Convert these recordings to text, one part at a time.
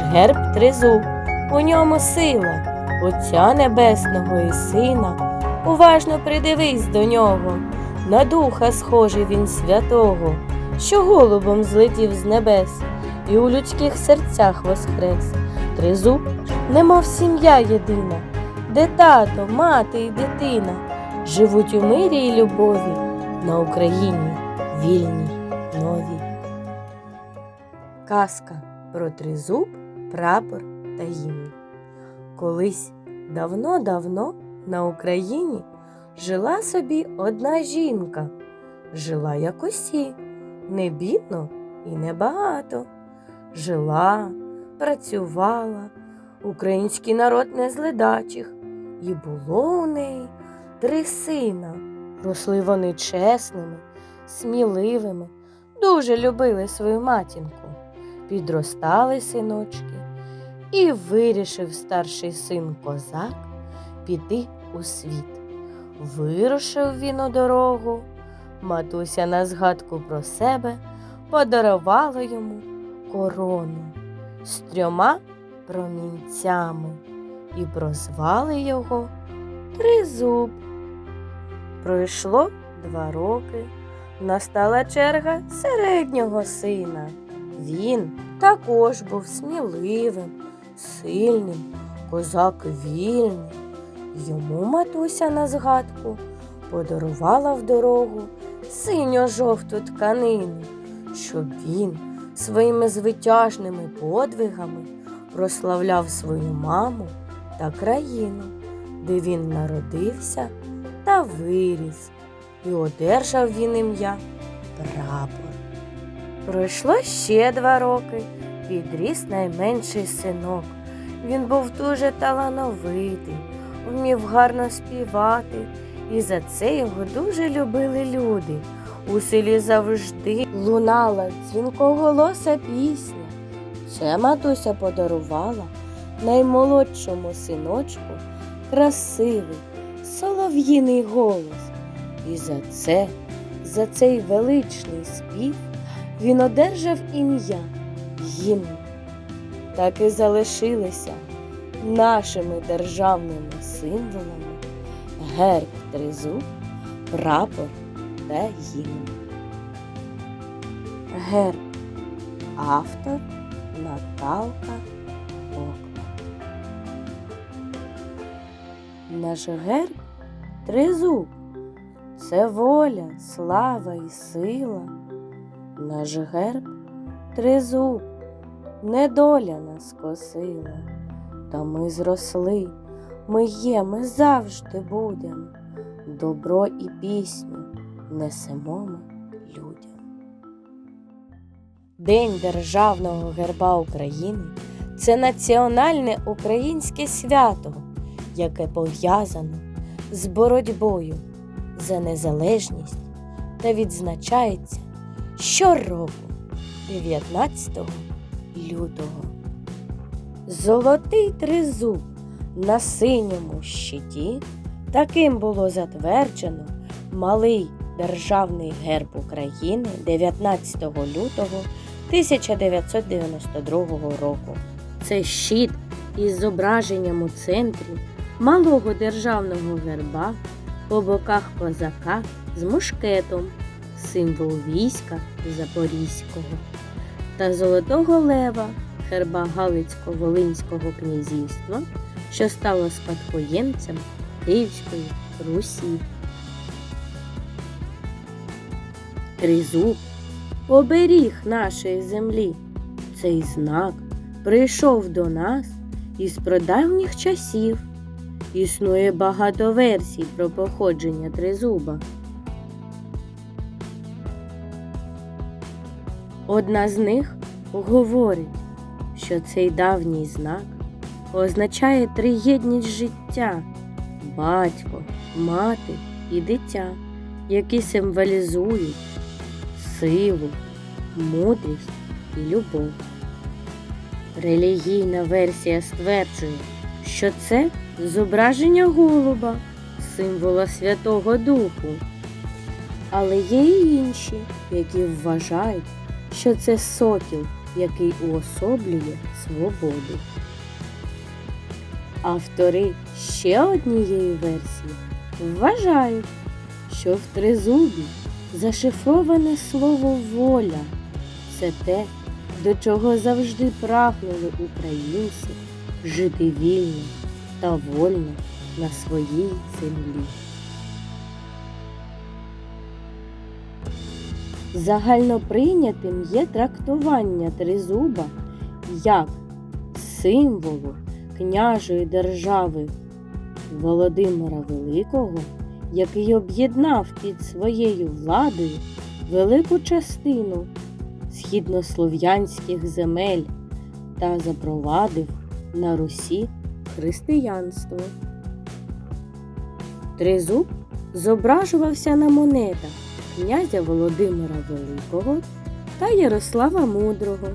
герб тризуб, у ньому сила, Отця Небесного і Сина. Уважно придивись до нього, на духа схожий він святого, що голубом злетів з небес, і у людських серцях воскрес. Тризуб, немов сім'я єдина, де тато, мати і дитина живуть у мирі і любові на Україні вільній, новій. Казка про тризуб, прапор та гімн. Колись давно-давно на Україні жила собі одна жінка. Жила як усі, не бідно і не багато. Жила, працювала, український народ не з ледачих, і було у неї три сина. Росли вони чесними, сміливими, дуже любили свою матінку. Підростали синочки, і вирішив старший син козак піти у світ. Вирушив він у дорогу, матуся на згадку про себе подарувала йому корону з трьома промінцями і прозвали його Тризуб. Пройшло два роки. Настала черга середнього сина. Він також був сміливим, сильним, козак вільний. Йому матуся на згадку подарувала в дорогу синьо-жовту тканину, щоб він своїми звитяжними подвигами прославляв свою маму та країну, де він народився та виріс, і одержав він ім'я прапор. Пройшло ще два роки, підріс найменший синок. Він був дуже талановитий, вмів гарно співати, і за це його дуже любили люди. У селі завжди лунала дзвінкоголоса пісня. Це матуся подарувала наймолодшому синочку красивий, солов'їний голос. І за це, за цей величний спів він одержав ім'я гімн. Так і залишилися нашими державними символами герб тризуб, прапор та гімн. Герб автор Наталка Окла. Наш герб тризуб це воля, слава і сила. Наш герб тризуб, недоля нас косила, та ми зросли, ми є, ми завжди будем. Добро і пісню несемо ми людям. День Державного герба України це національне українське свято, яке пов'язано з боротьбою за незалежність та відзначається щороку 19 лютого. Золотий тризуб на синьому щиті таким було затверджено малий державний герб України 19 лютого 1992 року. Це щит із зображенням у центрі малого державного герба по боках козака з мушкетом, символ війська Запорізького, та золотого лева герба Галицько-Волинського князівства, що стало спадкоємцем Київської Русі. Тризуб оберіг нашої землі. Цей знак прийшов до нас із прадавніх часів. Існує багато версій про походження тризуба. Одна з них говорить, що цей давній знак означає триєдність життя батько, мати і дитя, які символізують силу, мудрість і любов. Релігійна версія стверджує, що це зображення голуба, символа Святого Духу. Але є і інші, які вважають, що це сокіл, який уособлює свободу. Автори ще однієї версії вважають, що в тризубі зашифроване слово воля це те, до чого завжди прагнули українці жити вільно та вольно на своїй землі. Загальноприйнятим є трактування тризуба як символу княжої держави Володимира Великого, який об'єднав під своєю владою велику частину східнослов'янських земель та запровадив на Русі християнство. Тризуб зображувався на монетах князя Володимира Великого та Ярослава Мудрого.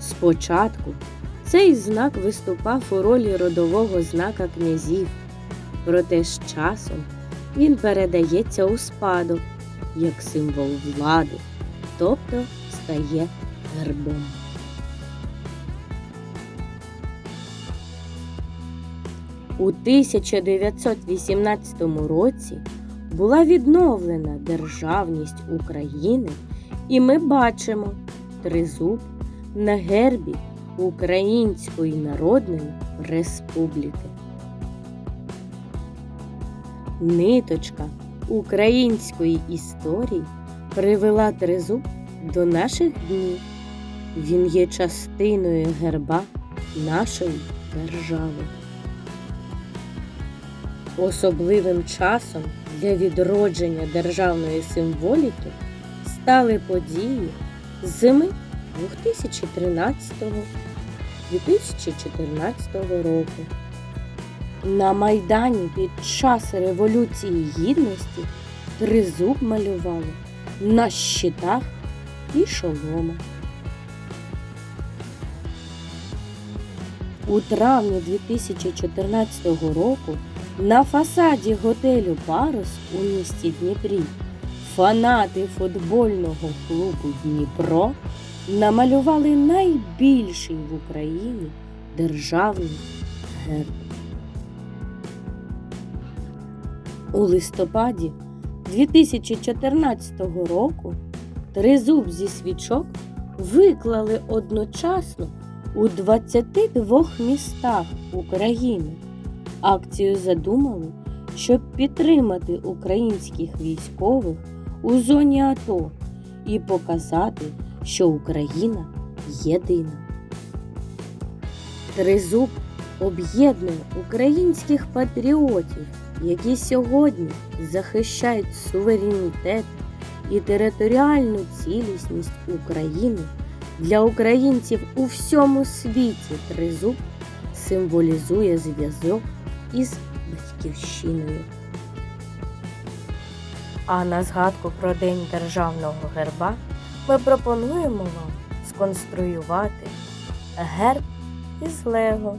Спочатку цей знак виступав у ролі родового знака князів, проте з часом він передається у спадок як символ влади, тобто стає гербом. У 1918 році була відновлена державність України, і ми бачимо тризуб на гербі Української Народної Республіки. Ниточка української історії привела тризуб до наших днів. Він є частиною герба нашої держави. Особливим часом для відродження державної символіки стали події зими 2013-2014 року. На Майдані під час Революції Гідності тризуб малювали на щитах і шоломах. У травні 2014 року на фасаді готелю Парус у місті Дніпрі фанати футбольного клубу Дніпро намалювали найбільший в Україні державний герб. У листопаді 2014 року тризуб зі свічок виклали одночасно у 22 містах України. Акцію задумали, щоб підтримати українських військових у зоні АТО і показати, що Україна єдина. Тризуб об'єднує українських патріотів, які сьогодні захищають суверенітет і територіальну цілісність України для українців у всьому світі. Тризуб символізує зв'язок із батьківщиною. А на згадку про День державного герба ми пропонуємо вам сконструювати герб із Лего.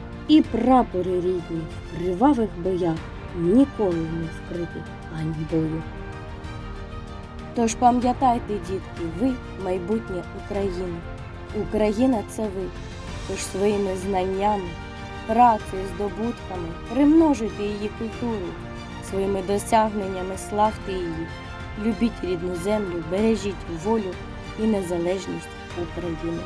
І прапори рідні в кривавих боях ніколи не вкрити ганьбою. Тож пам'ятайте, дітки, ви майбутнє України. Україна це ви. Тож своїми знаннями, працею, здобутками примножуйте її культуру, своїми досягненнями славте її, любіть рідну землю, бережіть волю і незалежність України.